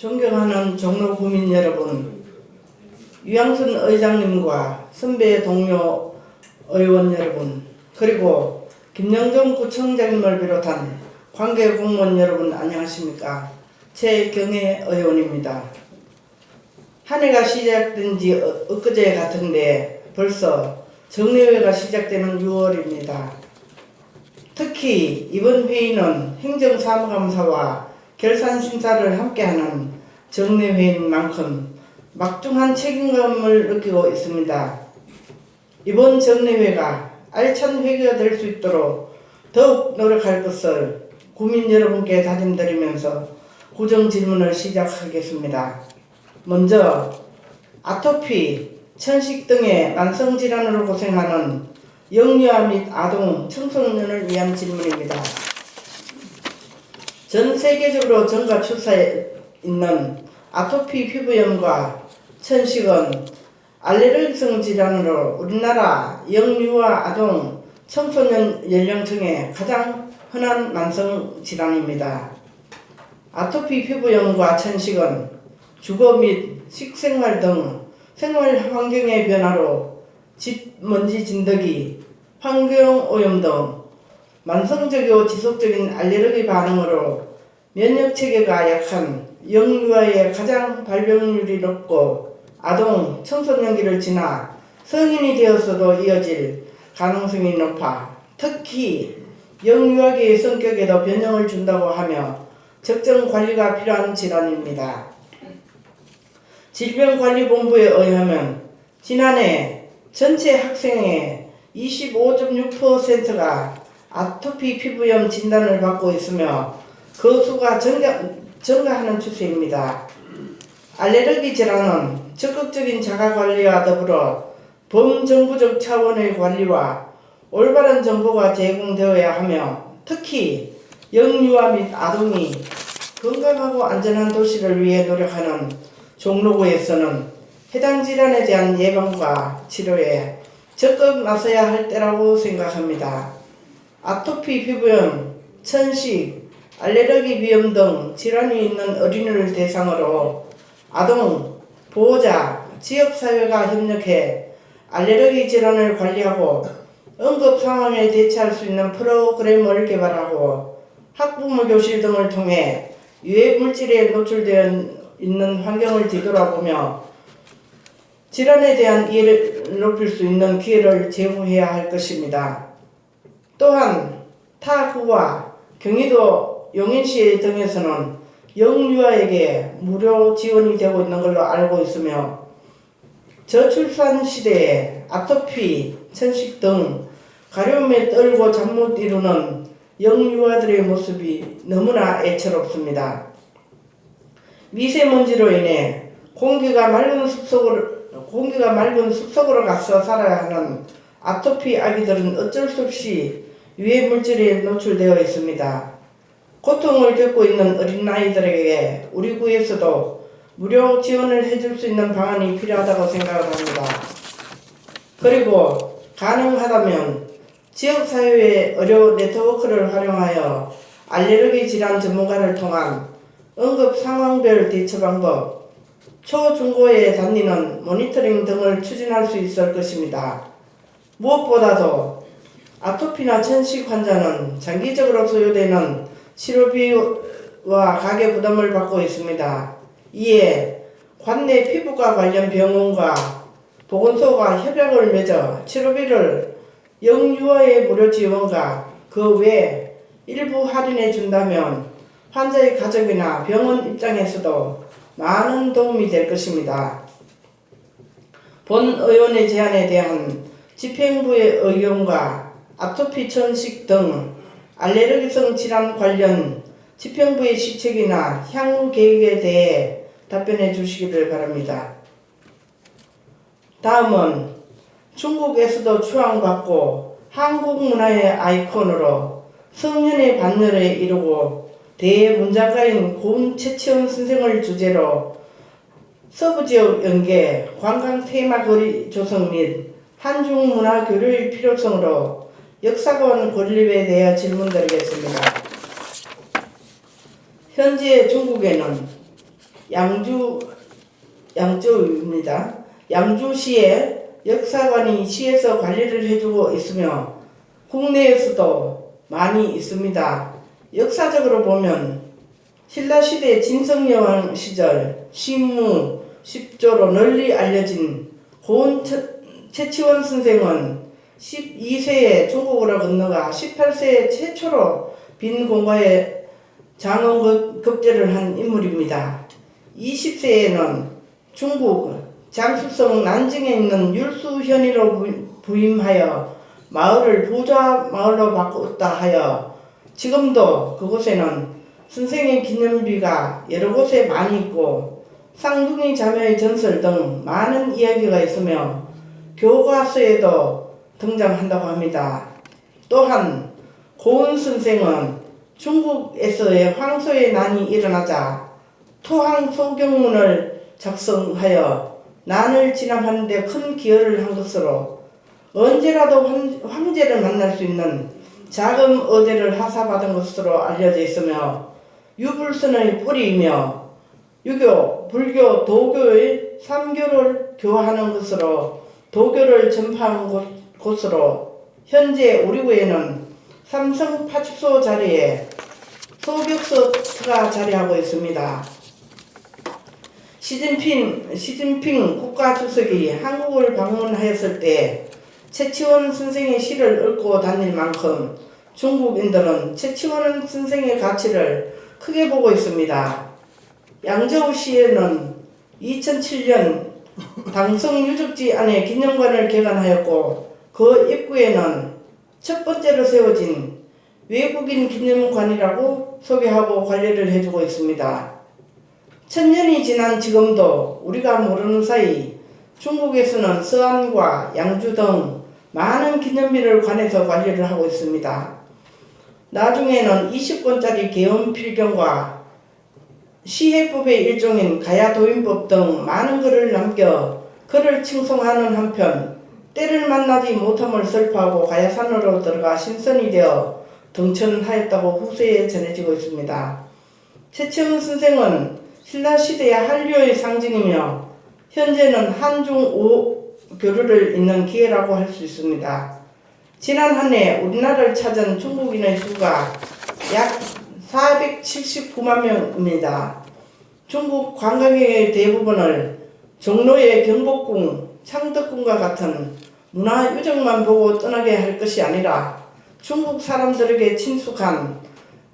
존경하는 종로 구민 여러분, 유양순 의장님과 선배 동료 의원 여러분, 그리고 김영정 구청장님을 비롯한 관계 공무원 여러분 안녕하십니까? 최경혜 의원입니다. 한 해가 시작된 지 어- 엊그제 같은데 벌써 정례회가 시작되는 6월입니다. 특히 이번 회의는 행정사무감사와 결산심사를 함께하는 정례회인 만큼 막중한 책임감을 느끼고 있습니다. 이번 정례회가 알찬 회의가 될 수 있도록 더욱 노력할 것을 국민 여러분께 다짐드리면서 고정 질문을 시작하겠습니다. 먼저 아토피, 천식 등의 만성 질환으로 고생하는 영유아 및 아동, 청소년을 위한 질문입니다. 전 세계적으로 전가 출사에 있는 아토피 피부염과 천식은 알레르기성 질환으로 우리나라 영유아 아동 청소년 연령층에 가장 흔한 만성 질환입니다. 아토피 피부염과 천식은 주거 및 식생활 등 생활 환경의 변화로 집 먼지 진드기, 환경 오염 등 만성적이고 지속적인 알레르기 반응으로 면역 체계가 약한 영유아의 가장 발병률이 높고 아동 청소년기를 지나 성인이 되었어도 이어질 가능성이 높아 특히 영유아기의 성격에도 변형을 준다고 하며 적정 관리가 필요한 질환입니다. 질병관리본부에 의하면 지난해 전체 학생의 25.6%가 아토피 피부염 진단을 받고 있으며 그 수가 증가, 증가하는 추세입니다. 알레르기 질환은 적극적인 자가관리와 더불어 범정부적 차원의 관리와 올바른 정보가 제공되어야 하며 특히 영유아 및 아동이 건강하고 안전한 도시를 위해 노력하는 종로구에서는 해당 질환에 대한 예방과 치료에 적극 나서야 할 때라고 생각합니다. 아토피 피부염, 천식, 알레르기 비염 등 질환이 있는 어린이를 대상으로 아동, 보호자, 지역사회가 협력해 알레르기 질환을 관리하고 응급 상황에 대처할 수 있는 프로그램을 개발하고 학부모 교실 등을 통해 유해 물질에 노출되어 있는 환경을 뒤돌아보며 질환에 대한 이해를 높일 수 있는 기회를 제공해야 할 것입니다. 또한 타 구와 경기도 용인시 등에서는 영유아에게 무료 지원이 되고 있는 걸로 알고 있으며 저출산 시대에 아토피, 천식 등 가려움에 떨고 잠 못 이루는 영유아들의 모습이 너무나 애처롭습니다. 미세먼지로 인해 공기가 맑은 숲속으로 공기가 맑은 숲속으로 가서 살아야 하는 아토피 아기들은 어쩔 수 없이 유해 물질에 노출되어 있습니다. 고통을 겪고 있는 어린아이들에게 우리 구에서도 무료 지원을 해줄 수 있는 방안이 필요하다고 생각을 합니다. 그리고 가능하다면 지역사회의 의료 네트워크를 활용하여 알레르기 질환 전문가를 통한 응급 상황별 대처 방법, 초중고의 단위는 모니터링 등을 추진할 수 있을 것입니다. 무엇보다도 아토피나 천식 환자는 장기적으로 소요되는 치료비와 가계 부담을 받고 있습니다. 이에 관내 피부과 관련 병원과 보건소가 협약을 맺어 치료비를 영유아의 무료 지원과 그 외 일부 할인해 준다면 환자의 가족이나 병원 입장에서도 많은 도움이 될 것입니다. 본 의원의 제안에 대한 집행부의 의견과 아토피 천식 등 알레르기성 질환 관련 집행부의 시책이나 향후 계획에 대해 답변해 주시기를 바랍니다. 다음은 중국에서도 추앙받고 한국 문화의 아이콘으로 성년의 반열에 이루고 대문작가인 고은 최치원 선생을 주제로 서부 지역 연계 관광 테마 거리 조성 및 한중 문화 교류의 필요성으로 역사관 건립에 대해 질문드리겠습니다. 현재 중국에는 양주 양주입니다. 양주시에 역사관이 시에서 관리를 해주고 있으며 국내에서도 많이 있습니다. 역사적으로 보면 신라시대 진성여왕 시절 신무 십조로 널리 알려진 고은 최- 최치원 선생은 12세에 중국으로 건너가 18세에 최초로 빈 공가에 장원 급제를 한 인물입니다. 20세에는 중국 장수성 난징에 있는 율수현이로 부- 부임하여 마을을 부자 마을로 바꿨다 하여 지금도 그곳에는 선생의 기념비가 여러 곳에 많이 있고 쌍둥이 자매의 전설 등 많은 이야기가 있으며 교과서에도 등장한다고 합니다. 또한 고은 선생은 중국에서의 황소의 난이 일어나자 토항 소경문을 작성하여 난을 진압하는 데 큰 기여를 한 것으로 언제라도 황- 황제를 만날 수 있는 자금 어제를 하사받은 것으로 알려져 있으며 유불선의 뿌리이며 유교, 불교, 도교의 삼교를 교화하는 것으로 도교를 전파한 곳, 곳으로 현재 우리 구에는 삼성 파출소 자리에 소격서가 자리하고 있습니다. 시진핑, 시진핑 국가주석이 한국을 방문하였을 때 최치원 선생의 시를 읽고 다닐 만큼 중국인들은 최치원 선생의 가치를 크게 보고 있습니다. 양저우시에는 2007년 당성 유적지 안에 기념관을 개관하였고 그 입구에는 첫 번째로 세워진 외국인 기념관이라고 소개하고 관리를 해주고 있습니다. 천년이 지난 지금도 우리가 모르는 사이 중국에서는 서안과 양주 등 많은 기념비를 관에서 관리를 하고 있습니다. 나중에는 20권짜리 개헌 필경과 시해법의 일종인 가야도인법 등 많은 글을 남겨 그를 칭송하는 한편 때를 만나지 못함을 슬퍼하고 가야산으로 들어가 신선이 되어 등천하였다고 후세에 전해지고 있습니다. 최채훈 선생은 신라 시대의 한류의 상징이며 현재는 한중 오 교류를 잇는 기회라고 할 수 있습니다. 지난 한 해 우리나라를 찾은 중국인의 수가 약 479만 명입니다. 중국 관광객의 대부분을 종로의 경복궁, 창덕궁과 같은 문화 유적만 보고 떠나게 할 것이 아니라 중국 사람들에게 친숙한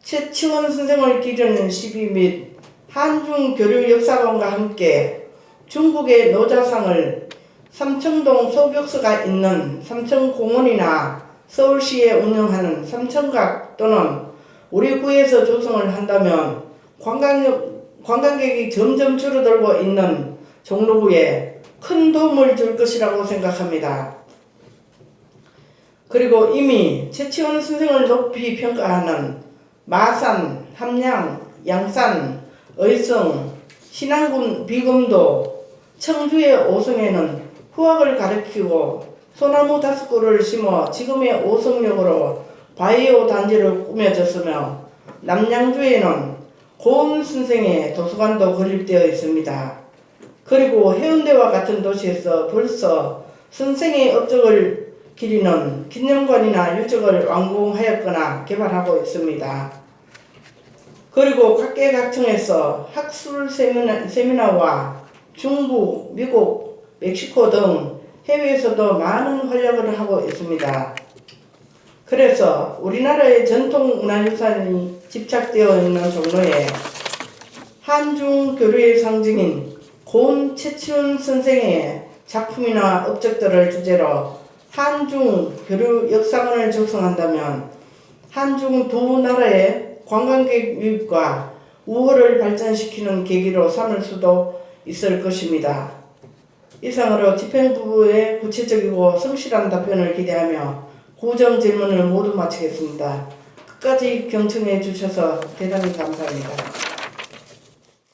최치원 선생을 기르는 시비 및 한중 교류 역사관과 함께 중국의 노자상을 삼청동 소격서가 있는 삼청공원이나 서울시에 운영하는 삼청각 또는 우리 구에서 조성을 한다면 관광객, 관광객이 점점 줄어들고 있는 종로구에 큰 도움을 줄 것이라고 생각합니다. 그리고 이미 최치원 선생을 높이 평가하는 마산, 함양, 양산, 의성, 신안군 비금도, 청주의 오성에는 후학을 가르치고 소나무 다섯 그루를 심어 지금의 오성역으로 바이오 단지를 꾸며졌으며 남양주에는 고은 선생의 도서관도 건립되어 있습니다. 그리고 해운대와 같은 도시에서 벌써 선생의 업적을 기리는 기념관이나 유적을 완공하였거나 개발하고 있습니다. 그리고 각계각층에서 학술 세미나, 세미나와 중국, 미국, 멕시코 등 해외에서도 많은 활약을 하고 있습니다. 그래서 우리나라의 전통 문화유산이 집착되어 있는 종로에 한중 교류의 상징인 고은 최치훈 선생의 작품이나 업적들을 주제로 한중 교류 역사관을 조성한다면 한중 두 나라의 관광객 유입과 우호를 발전시키는 계기로 삼을 수도 있을 것입니다. 이상으로 집행부의 구체적이고 성실한 답변을 기대하며 고정 질문을 모두 마치겠습니다. 끝까지 경청해 주셔서 대단히 감사합니다.